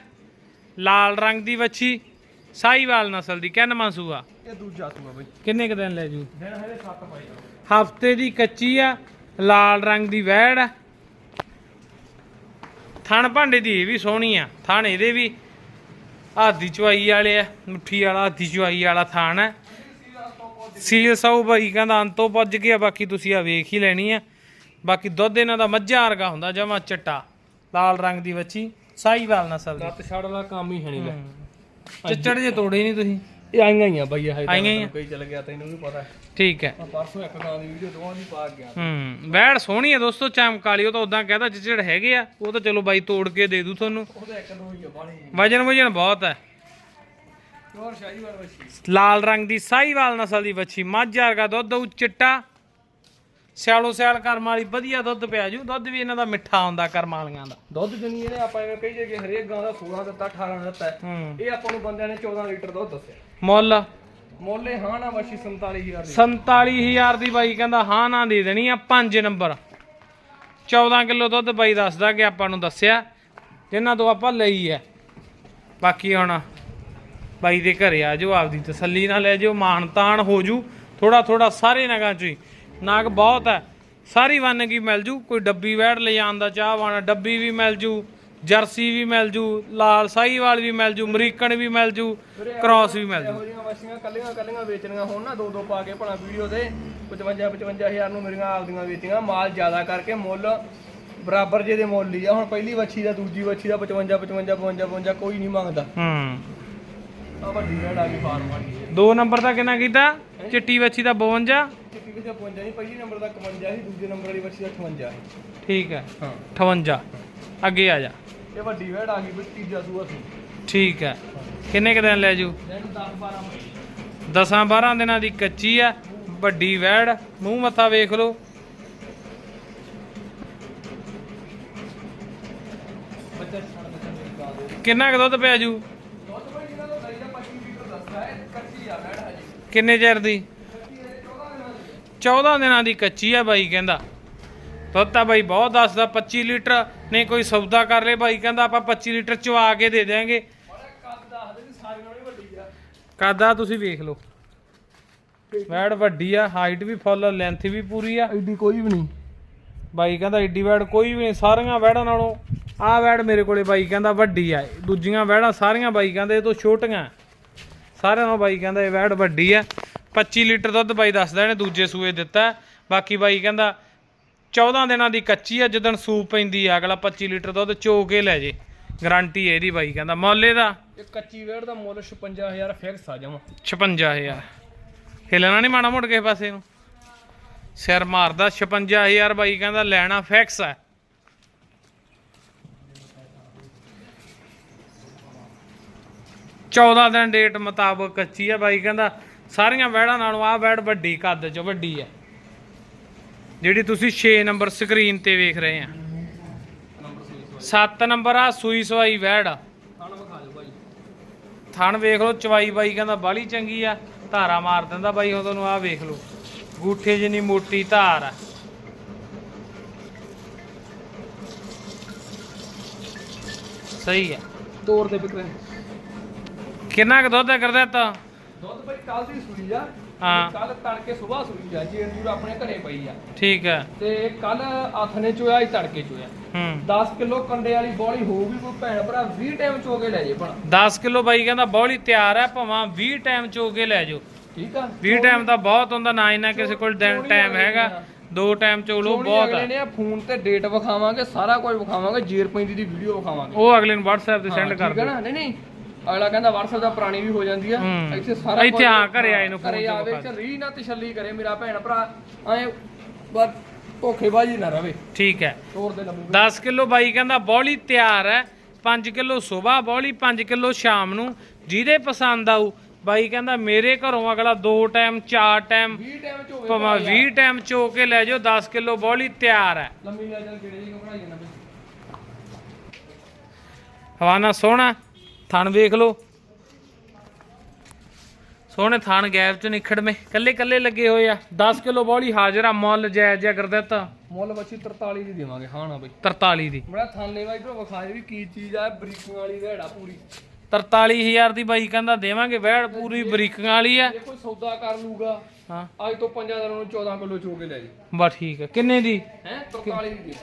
Speaker 1: ਲਾਲ ਰੰਗ ਦੀ ਵੱਛੀ ਸਾਈਵਾਲ ਨਸਲ ਦੀ ਕਿੰਨਵਾਂ ਸੂਆ
Speaker 2: ਇਹ ਦੂਜਾ ਸੂਆ ਬਈ।
Speaker 1: ਕਿੰਨੇ ਕ ਦਿਨ ਲੈ ਜੂ?
Speaker 2: ਦਿਨ ਹਲੇ 7 ਪਾਈ
Speaker 1: ਹਫ਼ਤੇ ਦੀ ਕੱਚੀ ਆ ਲਾਲ ਰੰਗ ਦੀ ਵਹਿੜ ਆ। ਥਣ ਭਾਂਡੇ ਦੀ ਵੀ ਸੋਹਣੀ ਆ ਥਣ ਇਹਦੇ ਵੀ। ਆਦੀ ਚਵਾਈ ਵਾਲੇ ਆ ਮੁੱਠੀ ਵਾਲਾ ਆਦੀ ਚਵਾਈ ਵਾਲਾ ਥਣ ਹੈ ਸੀਲ ਸੌ ਬਾਈ ਕਹਿੰਦਾ ਅੰਤੋਂ ਪੁੱਜ ਗਿਆ ਬਾਕੀ ਤੁਸੀਂ ਆ ਵੇਖ ਹੀ ਲੈਣੀ ਆ। ਬਾਕੀ ਦੁੱਧ ਇਹਨਾਂ ਦਾ ਮੱਝਾਂ ਵਰਗਾ ਹੁੰਦਾ ਜਮਾ ਚਿੱਟਾ। ਲਾਲ ਰੰਗ ਦੀ ਵੱਛੀ ਸਾਈਵਾਲ ਨਸਲ ਦੀ
Speaker 2: ਲੱਤ ਛੜ ਵਾਲਾ ਕੰਮ ਹੀ ਹੈ ਨਹੀਂਗਾ
Speaker 1: ਚਿੱਚੜ ਜੇ ਤੋੜੇ ਨਹੀਂ ਤੁਸੀਂ?
Speaker 2: ਇਹ ਆਈਆਂ ਹੀ ਆ ਬਈ ਇਹ
Speaker 1: ਆਈਆਂ ਹੀ ਆ।
Speaker 2: ਕਈ ਚਲ ਗਿਆ ਤੈਨੂੰ ਵੀ ਪਤਾ
Speaker 1: ਠੀਕ ਹੈ।
Speaker 2: ਪਰਸੋਂ ਇੱਕ ਗਾਂ ਦੀ ਵੀਡੀਓ ਦੋਵਾਂ ਦੀ ਪਾ ਗਿਆ।
Speaker 1: ਹੂੰ ਵੈੜ ਸੋਹਣੀ ਹੈ ਦੋਸਤੋ ਚਮਕਾਲੀ ਉਹ ਤਾਂ ਉਦਾਂ ਕਹਦਾ ਚਿਚੜ ਹੈਗੇ ਆ ਉਹ ਤਾਂ ਚਲੋ ਬਾਈ ਤੋੜ ਕੇ ਦੇ ਦੂ ਤੁਹਾਨੂੰ।
Speaker 2: ਉਹਦਾ ਇੱਕ ਦੋ ਹੀ ਆ ਬਾਣੀ
Speaker 1: ਵਜਨ ਵਜਨ ਬਹੁਤ ਹੈ
Speaker 2: ਹੋਰ ਸ਼ਾਹੀਵਾਲ ਬੱਚੀ
Speaker 1: ਲਾਲ ਰੰਗ ਦੀ ਸਾਈਵਾਲ ਨਸਲ ਦੀ ਵੱਛੀ ਮੱਝ ਵਰਗਾ ਦੁੱਧ ਉਹ ਚਿੱਟਾ। ਸਿਆਲੋ ਸਿਆਲ ਕਰਮ ਵਾਲੀ ਵਧੀਆ ਦੁੱਧ ਪਿਆ ਜੂ ਦੁੱਧ ਵੀ ਇਹਨਾਂ ਦਾ ਮਿੱਠਾ ਹੁੰਦਾ ਕਰਮ ਵਾਲੀਆਂ ਦਾ।
Speaker 2: ਦੁੱਧ ਜਣੀ ਇਹਨੇ ਆਪਾਂ ਐਵੇਂ ਕਹੀ ਜੇ ਹਰੇਕ ਗਾਂ ਦਾ 16 ਦਿੱਤਾ 18 ਦਿੱਤਾ ਹੈ। ਇਹ ਆਪਾਂ ਨੂੰ ਬੰਦਿਆਂ ਨੇ 14 ਲੀਟਰ ਦੁੱਧ ਦੱਸਿਆ।
Speaker 1: ਮੁੱਲ?
Speaker 2: ਮੋਲੇ ਹਾਂ ਨਾ ਵਸ਼ੀ 47000 ਦੀ।
Speaker 1: 47000 ਦੀ ਬਾਈ ਕਹਿੰਦਾ ਹਾਂ ਨਾ ਦੇ ਦੇਣੀ ਆ 5 ਨੰਬਰ। 14 ਕਿਲੋ ਦੁੱਧ ਬਾਈ ਦੱਸਦਾ ਕਿ ਆਪਾਂ ਨੂੰ ਦੱਸਿਆ ਜਿਨ੍ਹਾਂ ਤੋਂ ਆਪਾਂ ਲਈ ਹੈ। ਬਾਕੀ ਹੁਣ ਬਾਈ ਦੇ ਘਰੇ ਆ ਜਾਓ ਆਪਦੀ ਤਸੱਲੀ ਨਾਲ ਲੈ ਜਾਓ ਮਾਣ ਤਾਣ ਹੋ ਜੂ ਥੋੜਾ ਥੋੜਾ ਸਾਰੇ ਨਗਾਂ ਚ ਹੀ। ਨਾਗ ਬਹੁਤ ਹੈ। ਸਾਰੀ ਵੰਨਗੀ ਮਿਲ ਜੂ ਕੋਈ ਡੱਬੀ ਵੈੜ ਲੈ ਜਾਣ ਦਾ ਚਾਹਵਾਨ ਡੱਬੀ ਵੀ ਮਿਲ ਜੂ ਜਰਸੀ ਵੀ ਮਿਲ ਜੂ ਲਾਲ ਸਾਹੀਵਾਲ ਵੀ ਮਿਲ ਜੂ ਅਮਰੀਕਨ ਵੀ ਮਿਲ ਜੂ ਕ੍ਰਾਸ ਵੀ ਮਿਲ ਜੂ।
Speaker 2: ਇਹੋ ਵਸ਼ੀਆਂ ਕੱਲੀਆਂ ਕੱਲੀਆਂ ਵੇਚਣੀਆਂ ਹੋਣ ਨਾ ਦੋ ਦੋ ਪਾ ਕੇ ਭਲਾ ਵੀਡੀਓ ਤੇ 55 55000 ਨੂੰ ਮੇਰੀਆਂ ਆਪਦੀਆਂ ਵੇਚੀਆਂ ਮਾਲ ਜ਼ਿਆਦਾ ਕਰਕੇ ਮੁੱਲ ਬਰਾਬਰ ਜੇ ਦੇ ਮੁੱਲ ਹੀ ਆ। ਹੁਣ ਪਹਿਲੀ ਵੱਛੀ ਦਾ ਦੂਜੀ ਵੱਛੀ ਦਾ 55 55 55 55 ਕੋਈ ਨਹੀਂ ਮੰਗਦਾ।
Speaker 1: ਹੂੰ।
Speaker 2: ਆ ਵੱਡੀ ਰੇਡ ਆ ਗਈ ਫਾਰਮ ਵਾਲੀ
Speaker 1: ਦੋ ਨੰਬਰ ਦਾ ਕਿੰਨਾ ਕੀਤਾ? ਚਿੱਟੀ ਵੱਛੀ ਦਾ 52
Speaker 2: ਚਿੱਟੀ ਵਿੱਚ 55 ਨਹੀਂ ਪਹਿਲੀ ਨੰਬਰ ਦਾ 51 ਸੀ ਦੂਜੇ ਨੰਬਰ ਵਾਲੀ ਵੱਛੀ ਦਾ 58 ਸੀ।
Speaker 1: ਠੀਕ ਹੈ।
Speaker 2: ਹਾਂ।
Speaker 1: 58 ਅੱਗੇ ਆ ਜਾ।
Speaker 2: ਇਹ ਵੱਡੀ ਰੇਡ ਆ ਗਈ ਵੀ ਤੀਜਾ ਸੂਆ ਸੀ।
Speaker 1: ਠੀਕ ਹੈ। ਕਿੰਨੇ ਕੁ ਦਿਨ ਲੈ ਜੂ?
Speaker 2: ਦਿਨ 10 12 ਮਹੀਨੇ
Speaker 1: 10 12 ਦਿਨਾਂ ਦੀ ਕੱਚੀ ਆ ਵੱਡੀ ਵੈੜ ਮੂੰਹ ਮੱਥਾ ਵੇਖ ਲਓ।
Speaker 2: ਬੱਚਾ ਬੱਚਾ
Speaker 1: ਕਿੰਨਾ ਕੁ ਦੁੱਧ ਪਿਆ ਜੂ?
Speaker 2: ਦੁੱਧ ਭਾਈ ਇਹਨਾਂ ਦਾ ਦਹੀਂ ਦਾ 25 ਲੀਟਰ ਦੱਸਦਾ ਹੈ ਕੱਚੀ ਆ ਰੇਡ ਹਜੇ।
Speaker 3: ਕਿੰਨੇ ਚਿਰ ਦੀ? 14 ਦਿਨਾਂ ਦੀ ਕੱਚੀ ਆ ਬਾਈ ਕਹਿੰਦਾ। ਦੁੱਧ ਤਾਂ ਬਾਈ ਬਹੁਤ ਦੱਸਦਾ 25 ਲੀਟਰ ਨਹੀਂ ਕੋਈ ਸੌਦਾ ਕਰ ਲੇ ਬਾਈ ਕਹਿੰਦਾ ਆਪਾਂ 25 ਲੀਟਰ ਚਵਾ ਕੇ ਦੇ
Speaker 2: ਬੜਾ ਕੱਦ ਵੱਡੀ
Speaker 3: ਤੁਸੀਂ ਵੇਖ ਲਓ। ਵੈੜ ਵੱਡੀ ਆ ਹਾਈਟ ਵੀ ਫੁੱਲ ਲੈਂਥ ਵੀ ਪੂਰੀ ਆ।
Speaker 2: ਐਡੀ ਕੋਈ ਵੀ ਨਹੀਂ।
Speaker 3: ਬਾਈ ਕਹਿੰਦਾ ਏਡੀ ਵੈੜ ਕੋਈ ਵੀ ਨਹੀਂ ਸਾਰੀਆਂ ਵੈੜਾਂ ਨਾਲੋਂ ਆਹ ਵੈੜ ਮੇਰੇ ਕੋਲੇ ਬਾਈ ਕਹਿੰਦਾ ਵੱਡੀ ਆ। ਦੂਜੀਆਂ ਵੈੜਾਂ ਸਾਰੀਆਂ ਬਾਈ ਕਹਿੰਦੇ ਇਹ ਤੋਂ ਛੋਟੀਆਂ। ਸਾਰਿਆਂ ਨੂੰ ਬਾਈ ਕਹਿੰਦਾ ਇਹ ਵੈੜ ਵੱਡੀ ਆ। 25 ਲੀਟਰ ਦੁੱਧ ਬਾਈ ਦੱਸਦਾ ਇਹਨੇ ਦੂਜੇ ਸੂਏ ਦਿੱਤਾ। ਬਾਕੀ ਬਾਈ ਕਹਿੰਦਾ 14 ਦਿਨਾਂ ਦੀ ਕੱਚੀ ਆ ਜਦੋਂ ਸੂ ਪੈਂਦੀ ਆ। ਅਗਲਾ 25 ਲੀਟਰ ਦੁੱਧ ਚੋ ਕੇ ਲੈ ਜੇ। ਗਰੰਟੀ ਹੈ ਇਹਦੀ ਬਾਈ ਕਹਿੰਦਾ। ਮੌਲੇ ਦਾ
Speaker 2: ਇਹ ਕੱਚੀ ਵੇੜ ਦਾ ਮੁੱਲ 56000 ਫਿਕਸ ਆ ਜਾਵਾ
Speaker 3: 56000 ਹਿਲਣਾ ਨਹੀਂ ਮਾਣਾ ਮੋੜ ਕਿਸੇ ਪਾਸੇ ਨੂੰ। ਸਿਰ ਮਾਰਦਾ 56000 ਬਾਈ ਕਹਿੰਦਾ ਲੈਣਾ ਫਿਕਸ ਆ। 14 ਦਿਨ ਡੇਟ ਮੁਤਾਬਕ ਕੱਚੀ ਆ ਬਾਈ, ਕਹਿੰਦਾ ਸਾਰੀਆਂ ਵੈੜਾਂ ਨਾਲੋਂ ਆ ਵੈੜ ਵੱਡੀ, ਕੱਦ 'ਚ ਵੱਡੀ ਆ। ਜਿਹੜੀ ਤੁਸੀਂ 6 ਨੰਬਰ ਸਕਰੀਨ ਤੇ ਵੇਖ ਰਹੇ ਆ।
Speaker 1: 7 ਨੰਬਰ ਆ, ਸੂਈ ਸਵਾਈ ਵੈੜ
Speaker 2: ਥਣ ਵੇਖ
Speaker 1: ਲਓ, ਚਵਾਈ ਬਾਈ ਕਹਿੰਦਾ ਬਾਲੀ ਚੰਗੀ ਆ, ਧਾਰਾ ਮਾਰ ਦਿੰਦਾ ਬਾਈ, ਉਹ ਤੁਹਾਨੂੰ ਆ ਵੇਖ ਲਓ। ਗੂਠੇ ਜਿੰਨੀ ਮੋਟੀ ਧਾਰ ਆ। ਸਹੀ ਆ।
Speaker 2: ਤੋਰ ਦੇ ਬਿਕਰੇ
Speaker 1: ਕਿੰਨਾ ਕੁ ਦੁੱਧ ਕਰਦਾ ਤਾ?
Speaker 2: ਦੁੱਧ ਭਾਈ ਕੱਲ ਦੀ ਸੂਈ ਆ।
Speaker 1: ਹਾਂ।
Speaker 2: ਕੱਲ ਤੜਕੇ ਸਵੇਰ ਸੂਈ ਆ ਜੀ ਅੰਜੂਰ ਆਪਣੇ ਘਰੇ ਪਈ ਆ।
Speaker 1: ਠੀਕ ਆ।
Speaker 2: ਤੇ ਕੱਲ ਆਥਨੇ ਚੋਇਆ ਹੀ ਤੜਕੇ ਚੋਇਆ।
Speaker 1: ਹੂੰ।
Speaker 2: 10 ਕਿਲੋ ਕੰਡੇ ਵਾਲੀ ਬੋਲੀ ਹੋਊਗੀ ਕੋਈ ਭੈਣ ਭਰਾ 20 ਟਾਈਮ ਚੋ ਕੇ ਲੈ ਜੇ ਭਲਾ।
Speaker 1: 10 ਕਿਲੋ ਬਾਈ ਕਹਿੰਦਾ ਬੌਲੀ ਤਿਆਰ ਆ ਭਾਵਾਂ 20 ਟਾਈਮ ਚੋ ਕੇ ਲੈ ਜਾਓ।
Speaker 2: ਠੀਕ ਆ।
Speaker 1: 20 ਟਾਈਮ ਤਾਂ ਬਹੁਤ ਹੁੰਦਾ ਨਾ ਇਹਨਾਂ ਕਿਸੇ ਕੋਲ ਟਾਈਮ ਹੈਗਾ। ਦੋ ਟਾਈਮ ਚੋ ਲਓ
Speaker 2: ਸੋਹਣੀ
Speaker 1: ਬਹੁਤ ਆ।
Speaker 2: ਨੇ ਫੋਨ ਤੇ ਡੇਟ ਵਿਖਾਵਾਂਗੇ ਸਾਰਾ ਕੁਝ ਵਿਖਾਵਾਂਗੇ ਜੀਰ ਪੈਂਦੀ ਦੀ ਵੀਡੀਓ ਵਿਖਾਵਾਂਗੇ।
Speaker 1: ਉਹ ਅਗਲੇ ਨੂੰ WhatsApp ਤੇ ਸੈਂਡ ਕਰ ਦਿਓ
Speaker 2: ਨਾ? ਨਹੀਂ ਨਹੀਂ ਅਗਲਾ ਕਹਿੰਦਾ WhatsApp ਦਾ ਪੁਰਾਣੀ ਵੀ ਹੋ ਜਾਂਦੀ ਆ।
Speaker 1: ਹੂੰ।
Speaker 2: ਇੱਥੇ ਸਾਰਾ
Speaker 1: ਇੱਥੇ
Speaker 2: ਕੁਝ-
Speaker 1: ਹਾਂ, ਘਰੇ ਆਏ ਨੂੰ
Speaker 2: ਘਰੇ
Speaker 1: ਤੇ
Speaker 2: ਆਵੇ ਚ ਰੀ ਨਾ ਤਸੱਲੀ ਕਰੇ ਮੇਰਾ ਭੈਣ ਭਰਾ। ਐ ਬਸ ਧੋਖੇਬਾਜ਼ੀ ਨਾ ਰਵੇ।
Speaker 1: ਠੀਕ ਹੈ।
Speaker 2: ਤੋਰ ਦੇ ਲੰਮੀ।
Speaker 1: 10 ਕਿਲੋ ਬਾਈ ਕਹਿੰਦਾ ਬੌਲੀ ਤਿਆਰ ਹੈ। 5 ਕਿਲੋ ਸਵੇਰ ਬੌਲੀ 5 ਕਿਲੋ ਸ਼ਾਮ ਨੂੰ। ਜਿਹਦੇ ਪਸੰਦ ਆਊ ਬਾਈ ਕਹਿੰਦਾ ਮੇਰੇ ਘਰੋਂ ਅਗਲਾ ਦੋ ਟਾਈਮ ਚਾਰ ਟਾਈਮ
Speaker 2: 20 ਟਾਈਮ ਚ ਹੋਵੇ
Speaker 1: ਭਾਵੇਂ 20 ਟਾਈਮ ਚੋ ਕੇ ਲੈ ਜਾਓ 10 ਕਿਲੋ ਬੌਲੀ ਤਿਆਰ ਹੈ।
Speaker 2: ਲੰਮੀ ਲੈ ਚੱਲ ਕਿਹੜੇ ਜੀ ਘਬਰਾਈ ਜਾਂਦਾ ਬਈ
Speaker 1: ਹਵਾਨਾ ਸੋਹਣਾ। ਥਣ ਵੇਖ ਲਓ। ਸੋਹਣੇ ਥਣ ਗੈਪ ਚ ਨਿਖੜਵੇਂ ਕੱਲੇ ਕੱਲੇ ਲੱਗੇ ਹੋਏ ਆ। 10 ਕਿਲੋ ਬੌਲੀ ਹਾਜ਼ਰ ਆ ਮੁੱਲ ਜਾਇਜ਼ ਜਿਆ ਕਰ ਦਿੱਤਾ
Speaker 2: ਮੁੱਲ ਬੱਚੀ 43 ਦੀ ਦੇਵਾਂਗੇ ਹਾਂ ਨਾ ਬਈ।
Speaker 1: 43 ਦੀ।
Speaker 2: ਬੜਾ ਥਾਨੇ ਵਾਈ ਤੋਂ ਵਿਖਾਏ ਵੀ ਕੀ ਚੀਜ਼ ਆ ਬਰੀਕਾਂ ਵਾਲੀ ਰੇੜਾ ਪੂਰੀ।
Speaker 1: 43000 ਦੀ ਬਾਈ ਕਹਿੰਦਾ ਦੇਵਾਂਗੇ ਵੈੜ ਪੂਰੀ ਬਰੀਕਾਂ ਵਾਲੀ ਆ।
Speaker 2: ਜੇ ਕੋਈ ਸੌਦਾ ਕਰ ਲੂਗਾ।
Speaker 1: ਹਾਂ।
Speaker 2: ਅੱਜ ਤੋਂ 5 ਦਿਨਾਂ ਨੂੰ 14 ਕਿਲੋ ਚੋ ਕੇ ਲੈ ਜੀ।
Speaker 1: ਬਸ ਠੀਕ ਹੈ ਕਿੰਨੇ ਦੀ?
Speaker 2: ਹੈ 43 ਦੀ।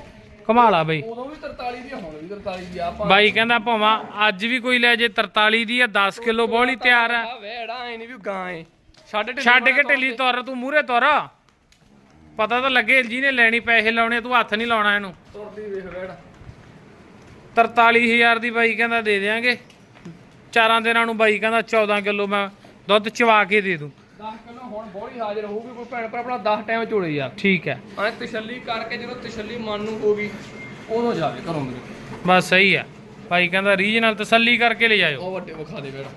Speaker 2: ਦੇ
Speaker 1: ਕਮਾਲਾ ਬਈ।
Speaker 2: ਉਦੋਂ ਵੀ 43 ਦੀ ਹੁਣ ਵੀ 43 ਦੀ ਆ। ਆਪਾਂ
Speaker 1: ਬਾਈ ਕਹਿੰਦਾ ਭਾਵਾਂ ਅੱਜ ਵੀ ਕੋਈ ਲੈ ਜੇ 43 ਦੀ ਆ 10 ਕਿਲੋ ਬੋਲੀ ਤਿਆਰ ਆ।
Speaker 2: ਵੇੜਾ ਐ ਨਹੀਂ ਵੀ ਗਾਂ ਏ। ਛੱਡ ਢਿੱਲੀ
Speaker 1: ਛੱਡ ਕੇ ਢਿੱਲੀ ਤੁਰ ਤੂੰ ਮੂਰੇ ਤੁਰ। ਪਤਾ ਤਾਂ ਲੱਗੇ ਜਿਹਨੇ ਲੈਣੀ ਪੈਸੇ ਲਾਉਣੇ ਤੂੰ ਹੱਥ ਨਹੀਂ ਲਾਉਣਾ ਇਹਨੂੰ।
Speaker 2: ਤੁਰਦੀ ਵੇਖ ਵੇੜਾ।
Speaker 1: 43000 ਦੀ ਬਾਈ ਕਹਿੰਦਾ ਦੇ ਦੇਾਂਗੇ ਚਾਰਾਂ ਦਿਨਾਂ ਨੂੰ ਬਾਈ ਕਹਿੰਦਾ 14 ਕਿਲੋ ਮੈਂ ਦੁੱਧ ਚਵਾ ਕੇ ਦੇ ਦੂੰ।
Speaker 2: 10 ਕਿਲੋ ਹੁਣ ਬੋਲੀ ਹਾਜ਼ਰ ਹੋਊਗੀ ਕੋਈ ਭੈਣ ਭਰਾ ਆਪਣਾ 10 ਟਾਈਮ ਝੋਲੇ ਯਾਰ
Speaker 1: ਠੀਕ ਹੈ।
Speaker 2: ਐ ਤਸੱਲੀ ਕਰਕੇ ਜਦੋਂ ਤਸੱਲੀ ਮਨ ਨੂੰ ਹੋਗੀ ਉਦੋਂ ਜਾਵੇ ਘਰੋਂ ਮੇਰੇ
Speaker 1: ਬਸ ਸਹੀ ਆ ਬਾਈ ਕਹਿੰਦਾ ਰੀਜਨਲ ਤਸੱਲੀ ਕਰਕੇ ਲੈ ਜਾਇਓ।
Speaker 2: ਉਹ ਵੱਡੇ ਵਿਖਾ ਦੇ ਵੇੜਾ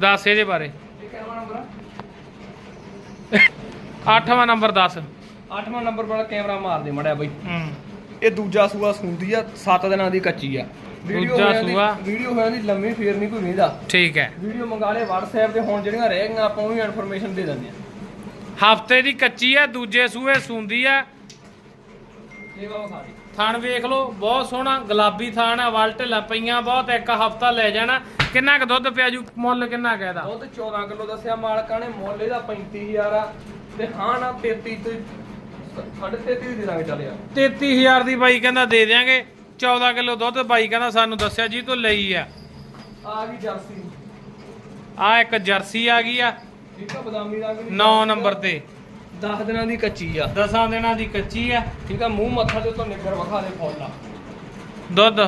Speaker 1: ਦੱਸ ਇਹਦੇ ਬਾਰੇ।
Speaker 2: ਇਹ ਕਿਹੜਾ ਨੰਬਰ
Speaker 1: ਅੱਠਵਾਂ ਨੰਬਰ 10
Speaker 2: ਆ 8ਵਾਂ ਨੰਬਰ ਵਾਲਾ ਕੈਮਰਾ ਮਾਰ ਦੇ ਮੜਿਆ ਬਈ। ਇਹ ਦੂਜਾ ਸੂਆ ਸੁੰਦੀ ਆ 7 ਦਿਨਾਂ ਦੀ ਕੱਚੀ ਆ।
Speaker 1: ਦੂਜਾ ਸੂਆ?
Speaker 2: ਵੀਡੀਓ ਹੋ ਜਾਂਦੀ ਲੰਮੀ ਫੇਰ ਨਹੀਂ ਕੋਈ ਵੇਂਦਾ
Speaker 1: ਠੀਕ ਹੈ।
Speaker 2: ਵੀਡੀਓ ਮੰਗਾ ਲੈ WhatsApp ਤੇ ਹੁਣ ਜਿਹੜੀਆਂ ਰਹਿ ਗਈਆਂ ਆਪਾਂ ਉਹ ਵੀ ਇਨਫੋਰਮੇਸ਼ਨ ਦੇ ਦਿੰਦੇ ਆ
Speaker 1: ਹਫ਼ਤੇ ਦੀ ਕੱਚੀ ਆ ਦੂਜੇ ਸੂਏ ਸੁੰਦੀ ਆ
Speaker 2: ਦੇ।
Speaker 1: ਥਣ ਵੇਖ ਲਓ ਬਹੁਤ ਸੋਹਣਾ ਗੁਲਾਬੀ ਥਣ ਆ ਵਲ ਢਿੱਲਾ ਪਈਆਂ ਬਹੁਤ ਇੱਕ ਹਫਤਾ ਲੈ ਜਾਣਾ। ਕਿੰਨਾ ਕੁ ਦੁੱਧ ਪਿਆ ਜੂ? ਮੁੱਲ ਕਿੰਨਾ ਕੁ ਇਹਦਾ?
Speaker 2: ਦੁੱਧ 14 ਕਿਲੋ ਦੱਸਿਆ ਮਾਲਕਾਂ ਨੇ ਮੁੱਲ ਇਹਦਾ 35000 ਆ। ਤੇ ਹਾਂ ਨਾ 33 ਤੇ 33 ਦੇ ਦਾਂਗੇ ਚੱਲ ਯਾਰ
Speaker 1: 33000 ਦੀ ਬਾਈ ਕਹਿੰਦਾ ਦੇ ਦਿਆਂਗੇ। 14 ਕਿਲੋ ਦੁੱਧ ਬਾਈ ਕਹਿੰਦਾ ਸਾਨੂੰ ਦੱਸਿਆ ਜੀ ਤੋਂ ਲਈ ਆ।
Speaker 2: ਆ ਗਈ ਜਰਸੀ।
Speaker 1: ਆ ਇੱਕ ਜਰਸੀ ਆ ਗਈ ਆ।
Speaker 2: ਠੀਕ ਆ ਬਦਾਮੀ ਰੰਗ ਦੀ
Speaker 1: 9 ਨੰਬਰ ਤੇ।
Speaker 2: 10 ਦਿਨਾਂ ਦੀ ਕੱਚੀ ਆ।
Speaker 1: 10 ਦਿਨਾਂ ਦੀ ਕੱਚੀ ਆ।
Speaker 2: ਠੀਕ ਆ ਮੂੰਹ ਮੱਥਾ ਤੇ ਤੋਂ ਨਿੱਗਰ ਵਿਖਾ ਦੇ ਫੁੱਲ ਆ।
Speaker 1: ਦੁੱਧ?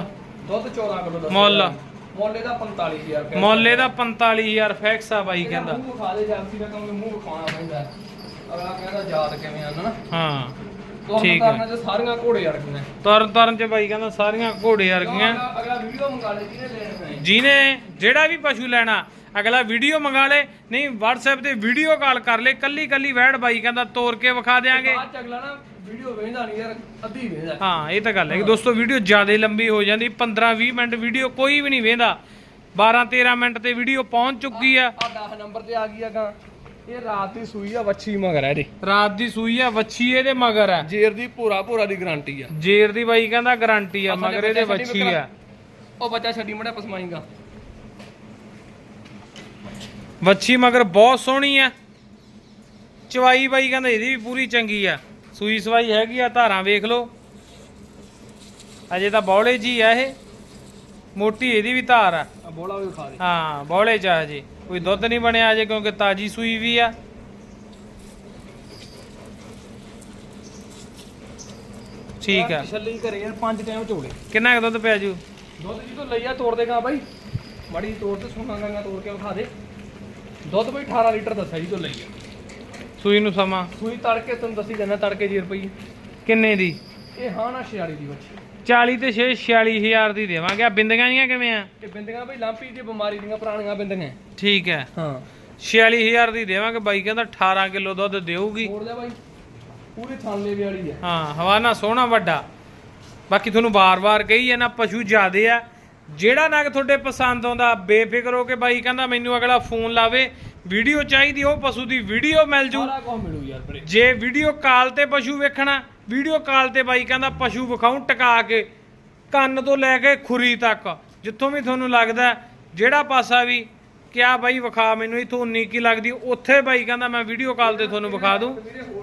Speaker 2: ਦੁੱਧ 14 ਕਿਲੋ ਦੱਸਿਆ।
Speaker 1: ਮੁੱਲ?
Speaker 2: ਮੁੱਲ ਇਹਦਾ 45000 ਰੁਪਏ
Speaker 1: ਮੁੱਲ ਇਹਦਾ 45000 ਫੈਕਸ ਆ ਬਾਈ ਕਹਿੰਦਾ।
Speaker 2: ਮੂੰਹ ਵਿਖਾ ਦੇ ਜਰਸੀ ਦਾ ਕੰਮ ਮੂੰਹ ਵਿਖਾਉਣਾ ਪੈਂਦਾ। ਅਗਲਾ ਕਹਿੰਦਾ ਯਾਦ ਕਿਵੇਂ ਆਂਦਾ ਨਾ
Speaker 1: ਹਾਂ।
Speaker 2: ਤੁਹਾਨੂੰ
Speaker 1: ਠੀਕ ਹੈ।
Speaker 2: ਕਰਨਾ ਚ ਸਾਰੀਆਂ ਘੋੜੇ ਵਰਗੀਆਂ
Speaker 1: ਤਰਨ ਤਰਨ ਚ ਬਾਈ ਕਹਿੰਦਾ ਸਾਰੀਆਂ ਘੋੜੇ ਵਰਗੀਆਂ
Speaker 2: ਅਗਲਾ- ਅਗਲਾ ਵੀਡੀਓ ਮੰਗਾ ਲੈ ਜਿਹਨੇ ਲੈਣੇ ਨੇ
Speaker 1: ਜਿਹਨੇ ਜਿਹੜਾ ਵੀ ਪਸ਼ੂ ਲੈਣਾ ਅਗਲਾ ਵੀਡੀਓ ਮੰਗਾ ਲੇ। ਨਹੀਂ WhatsApp ਤੇ ਵੀਡੀਓ ਕਾਲ ਕਰ ਲੇ ਕੱਲੀ ਕੱਲੀ ਵੈੜ ਬਾਈ ਕਹਿੰਦਾ ਤੋੜ ਕੇ ਵਿਖਾ ਦੇਾਂਗੇ
Speaker 2: ਬਾਅਦ ਚ ਅਗਲਾ ਨਾ ਵੀਡੀਓ ਵੇਖਦਾ ਨਹੀਂ ਯਾਰ ਅੱਧੀ ਵੇਖਦਾ।
Speaker 1: ਹਾਂ ਇਹ ਤਾਂ ਗੱਲ ਹੈ ਕਿ ਦੋਸਤੋ ਵੀਡੀਓ ਜ਼ਿਆਦਾ ਲੰਬੀ ਹੋ ਜਾਂਦੀ। 15 20 ਮਿੰਟ ਵੀਡੀਓ ਕੋਈ ਵੀ ਨਹੀਂ ਵੇਂਦਾ 12 13 ਮਿੰਟ ਤੇ ਵੀਡੀਓ ਪਹੁੰਚ ਚੁੱਕੀ ਆ।
Speaker 2: ਆ 10 ਨੰਬਰ ਤੇ ਆ ਗਈ ਆਗਾ ਇਹ ਰਾਤ ਦੀ ਸੂਈ ਆ ਵੱਛੀ ਮਗਰ ਹੈ ਇਹਦੇ।
Speaker 1: ਰਾਤ ਦੀ ਸੂਈ ਆ ਵੱਛੀ ਇਹਦੇ ਮਗਰ ਆ।
Speaker 2: ਜੇਰ ਦੀ ਭੂਰਾ ਭੂਰਾ ਦੀ ਗਾਰੰਟੀ ਆ।
Speaker 1: ਜੇਰ ਦੀ ਬਾਈ ਕਹਿੰਦਾ ਗਾਰੰਟੀ ਆ ਮਗਰ ਇਹਦੇ ਵੱਛੀ ਆ।
Speaker 2: ਉਹ ਬੱਚਾ ਛੱਡੀ ਮੜਾ ਪਸਮਾਈਂਗਾ
Speaker 1: ਵੱਛੀ ਮਗਰ ਬਹੁਤ ਸੋਹਣੀ ਆ। ਚਵਾਈ ਬਾਈ ਕਹਿੰਦਾ ਇਹਦੀ ਵੀ ਪੂਰੀ ਚੰਗੀ ਆ। ਸੂਈ ਸਵਾਈ ਹੈਗੀ ਆ ਧਾਰਾਂ ਵੇਖ ਲਓ। ਅਜੇ ਤਾਂ ਬੌਲੇ ਜੀ ਆ ਇਹ। ਮੋਟੀ ਇਹਦੀ ਵੀ ਧਾਰ ਆ।
Speaker 2: ਬੋਲਾ ਵੀ ਖਾ ਦੇ
Speaker 1: ਹਾਂ ਬੌਲੇ ਚ ਆ ਹਜੇ। ਕੋਈ ਦੁੱਧ ਨਹੀਂ ਬਣਿਆ ਅਜੇ ਕਿਉਂਕਿ ਤਾਜੀ ਸੂਈ ਵੀ ਆ। ਠੀਕ ਆ।
Speaker 2: ਛੱਲੀ ਘਰੇ ਯਾਰ ਪੰਜ ਟਾਈਮ ਝੋਲੇ।
Speaker 1: ਕਿੰਨਾ ਕੁ ਦੁੱਧ ਪਿਆ ਜੂ?
Speaker 2: ਦੁੱਧ ਜੀ ਤੋਂ ਲਈਆ ਤੋੜ ਦੇਗਾ ਬਾਈ। ਮੜੀ ਤੋੜ ਤੇ ਸੁਣਾਂਗਾ ਤੋੜ ਕੇ ਵਿਖਾ ਦੇ। ਦੁੱਧ ਬਈ 18 ਲੀਟਰ ਦੱਸਿਆ ਜੀ ਤੋਂ ਲਈਆ।
Speaker 1: ਸੂਈ ਨੂੰ ਸਮਾਂ।
Speaker 2: ਸੂਈ ਤੜਕੇ ਤੁਹਾਨੂੰ ਦੱਸੀ ਜਾਂਦਾ ਤੜਕੇ ਜੀ ਰੁਪਈ।
Speaker 1: ਕਿੰਨੇ ਦੀ?
Speaker 2: ਇਹ ਹਾਂ ਨਾ 46 ਦੀ ਬੱਚੀ।
Speaker 1: 40 ਤੇ 6 46000 ਦੀ ਦੇਵਾਂਗੇ। ਆ ਬਿੰਦੀਆਂ ਜੀਆਂ ਕਿਵੇਂ ਆ?
Speaker 2: ਇਹ ਬਿੰਦੀਆਂ ਬਈ ਲਾਂਪੀ ਦੀ ਬਿਮਾਰੀ ਦੀਆਂ ਪੁਰਾਣੀਆਂ ਬਿੰਦੀਆਂ।
Speaker 1: ਠੀਕ ਹੈ।
Speaker 2: ਹਾਂ।
Speaker 1: 46000 ਦੀ ਦੇਵਾਂਗੇ। ਬਾਈ ਕਹਿੰਦਾ 18 ਕਿਲੋ ਦੁੱਧ ਦੇਊਗੀ।
Speaker 2: ਤੋੜ ਦੇ ਬਾਈ। ਪੂਰੀ ਥਾਲੇ ਵਾਲੀ ਆ।
Speaker 1: ਹਾਂ ਹਵਾਨਾ ਸੋਹਣਾ ਵੱਡਾ। ਬਾਕੀ ਤੁਹਾਨੂੰ ਵਾਰ-ਵਾਰ ਕਹੀ ਹੈ ਨਾ ਪਸ਼ੂ ਜ਼ਿਆਦੇ ਆ। ਜਿਹੜਾ ਨਗ ਤੁਹਾਡੇ ਪਸੰਦ ਆਉਂਦਾ ਬੇਫਿਕਰ ਹੋ ਕੇ ਬਾਈ ਕਹਿੰਦਾ ਮੈਨੂੰ ਅਗਲਾ ਫੋਨ ਲਾਵੇ ਵੀਡੀਓ ਚਾਹੀਦੀ ਉਹ ਪਸ਼ੂ ਦੀ ਵੀਡੀਓ ਮਿਲ ਜੂ।
Speaker 2: ਸਾਰਾ ਕੁਝ ਮਿਲੂ ਯਾਰ ਵੀਰੇ।
Speaker 1: ਜੇ ਵੀਡੀਓ ਕਾਲ ਤੇ ਪਸ਼ੂ ਵੇਖਣਾ ਵੀਡੀਓ ਕਾਲ ਤੇ ਬਾਈ ਕਹਿੰਦਾ ਪਸ਼ੂ ਵਿਖਾਉਂ ਟਿਕਾ ਕੇ ਕੰਨ ਤੋਂ ਲੈ ਕੇ ਖੁਰੀ ਤੱਕ ਜਿੱਥੋਂ ਵੀ ਤੁਹਾਨੂੰ ਲੱਗਦਾ ਜਿਹੜਾ ਪਾਸਾ ਵੀ ਕਿਆ ਬਾਈ ਵਿਖਾ ਮੈਨੂੰ ਇਥੋਂ ਉਨੀ ਕੀ ਲੱਗਦੀ ਉੱਥੇ ਬਾਈ ਕਹਿੰਦਾ ਮੈਂ ਵੀਡੀਓ ਕਾਲ ਤੇ ਤੁਹਾਨੂੰ ਵਿਖਾ ਦੂੰ।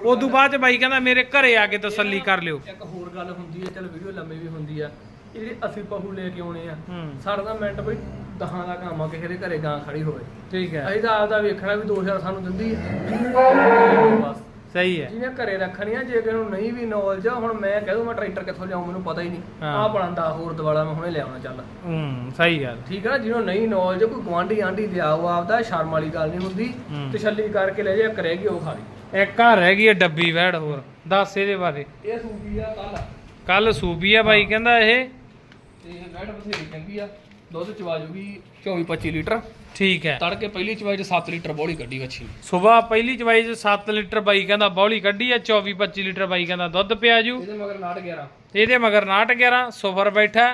Speaker 1: ਉਦੋਂ ਬਾਅਦ ਚ ਬਾਈ ਕਹਿੰਦਾ ਮੇਰੇ ਘਰੇ ਆ ਕੇ ਤਸੱਲੀ ਕਰ ਲਿਓ।
Speaker 2: ਇੱਕ ਹੋਰ ਗੱਲ ਹੁੰਦੀ ਹੈ ਚਲ ਵੀਡੀਓ ਲੰਮੀ ਵੀ ਹੁੰਦੀ ਆ। ਜਿਹੜੇ ਅਸੀਂ ਪਹੂ ਲੈ ਕੇ ਆਉਣੇ ਆ
Speaker 1: ਹੂੰ।
Speaker 2: ਸਾਡਾ ਤਾਂ ਮਿੰਟ ਬਈ ਦਹਾਂ ਦਾ ਕੰਮ ਆ ਕਿਸੇ ਦੇ ਘਰੇ ਗਾਂ ਖੜੀ ਹੋਵੇ।
Speaker 1: ਠੀਕ ਹੈ।
Speaker 2: ਅਸੀਂ ਤਾਂ ਆਪਦਾ ਵੇਖਣਾ ਵੀ 2000 ਸਾਨੂੰ ਦਿੰਦੀ ਹੈ ਬਸ।
Speaker 1: ਸਹੀ ਹੈ।
Speaker 2: ਜਿਹਨੇ ਘਰੇ ਰੱਖਣੀ ਆ ਜੇ ਕਿਸੇ ਨੂੰ ਨਹੀਂ ਵੀ ਨੌਲੇਜ ਹੁਣ ਮੈਂ ਕਹਿ ਦੂੰ ਮੈਂ ਟਰੈਕਟਰ ਕਿੱਥੋਂ ਲਿਆਉਂ ਮੈਨੂੰ ਪਤਾ ਹੀ ਨਹੀਂ।
Speaker 1: ਹਾਂ।
Speaker 2: ਆਹ ਬਣਾਉਂਦਾ ਹੋਰ ਦਵਾਲਾ ਮੈਂ ਹੁਣੇ ਲਿਆਉਣਾ ਚੱਲ।
Speaker 1: ਹੂੰ ਸਹੀ ਗੱਲ।
Speaker 2: ਠੀਕ ਨਾ ਜਿਹਨੂੰ ਨਹੀਂ ਨੌਲੇਜ ਕੋਈ ਗਵਾਂਢੀ ਆਂਢੀ ਲਿਆਓ ਆਪਦਾ ਸ਼ਰਮ ਵਾਲੀ ਗੱਲ ਨਹੀਂ ਹੁੰਦੀ।
Speaker 1: ਹੂੰ।
Speaker 2: ਤਸੱਲੀ ਕਰਕੇ ਲੈ ਜਾ ਕਰੇਗੀ ਉਹ ਖਾਲੀ
Speaker 1: ਇੱਕ ਘਰ ਹੈਗੀ ਹੈ ਡੱਬੀ ਵੈੜ ਹੋਰ। ਦੱਸ ਇਹਦੇ ਬਾਰੇ।
Speaker 2: ਇਹ ਸੂਪੀ ਆ ਕੱਲ
Speaker 1: ਕੱਲ ਸੂਬੀ ਆ ਬਾਈ ਕਹਿੰਦਾ ਇਹ।
Speaker 2: ਤੇ ਵੈਟ ਬਥੇਰੀ ਚੰਗੀ ਆ ਦੁੱਧ ਚਵਾ ਜੂਗੀ 24 25 ਲੀਟਰ।
Speaker 1: ਠੀਕ ਹੈ।
Speaker 2: ਤੜਕੇ ਪਹਿਲੀ ਚਵਾਈ ਚ 7 ਲੀਟਰ ਬੋਲੀ ਕੱਢੀ ਵੱਛੀ
Speaker 1: ਸਵੇਰ ਪਹਿਲੀ ਚਵਾਈ ਚ 7 ਲੀਟਰ ਬਾਈ ਕਹਿੰਦਾ ਬੌਲੀ ਕੱਢੀ ਆ 24 25 ਲੀਟਰ ਬਾਈ ਕਹਿੰਦਾ ਦੁੱਧ ਪਿਆ ਜੂ।
Speaker 2: ਇਹਦੇ ਮਗਰ ਨਾਟ 11
Speaker 1: ਇਹਦੇ ਮਗਰ 911 ਸੁਫਰ ਬੈਠਾ।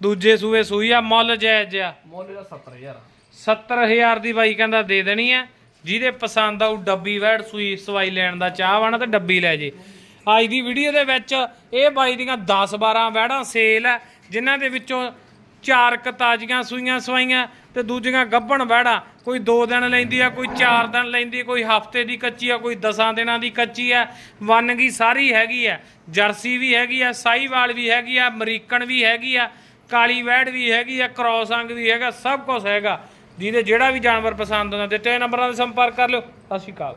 Speaker 1: ਦੂਜੇ ਸੂਏ ਸੂਈ ਆ ਮੁੱਲ ਜਾਇਜ਼ ਆ।
Speaker 2: ਮੁੱਲ ਇਹਦਾ 70000
Speaker 1: 70000 ਦੀ ਬਾਈ ਕਹਿੰਦਾ ਦੇ ਦੇਣੀ ਆ। ਜਿਹਦੇ ਪਸੰਦ ਆਊ ਡੱਬੀ ਵੈੜ ਸੂਈ ਸਵਾਈ ਲੈਣ ਦਾ ਚਾਹ ਵਾਣਾ ਤੇ ਡੱਬੀ ਲੈ ਜੇ। ਅੱਜ ਦੀ ਵੀਡੀਓ ਦੇ ਵਿੱਚ ਇਹ ਬਾਈ ਦੀਆਂ 10 12 ਵੈੜਾਂ ਸੇਲ ਆ। ਜਿਨ੍ਹਾਂ ਦੇ ਵਿੱਚੋਂ ਚਾਰ ਕ ਤਾਜ਼ੀਆਂ ਸੂਈਆਂ ਸਵਾਈਆਂ ਤੇ ਦੂਜੀਆਂ ਗੱਭਣ ਵੈੜਾਂ ਕੋਈ 2 ਦਿਨ ਲੈਂਦੀ ਆ, ਕੋਈ 4 ਦਿਨ ਲੈਂਦੀ, ਕੋਈ ਹਫ਼ਤੇ ਦੀ ਕੱਚੀ ਆ, ਕੋਈ 10 ਦਿਨਾਂ ਦੀ ਕੱਚੀ ਆ। ਵੰਨਗੀ ਸਾਰੀ ਹੈਗੀ ਆ। ਜਰਸੀ ਵੀ ਹੈਗੀ ਆ ਸਾਈਵਾਲ ਵੀ ਹੈਗੀ ਆ ਅਮਰੀਕਨ ਵੀ ਹੈਗੀ ਆ ਕਾਲੀ ਵੈੜ ਵੀ ਹੈਗੀ ਆ ਕਰੋਸੰਗ ਵੀ ਹੈਗਾ, ਸਭ ਕੁਝ ਹੈਗਾ। ਜਿਹਦੇ ਜਿਹੜਾ ਵੀ ਜਾਨਵਰ ਪਸੰਦ ਆਉਂਦਾ ਦਿੱਤੇ ਹੋਏ ਨੰਬਰਾਂ ਤੇ ਸੰਪਰਕ ਕਰ ਲਿਓ। ਸਤਿ ਸ਼੍ਰੀ ਅਕਾਲ।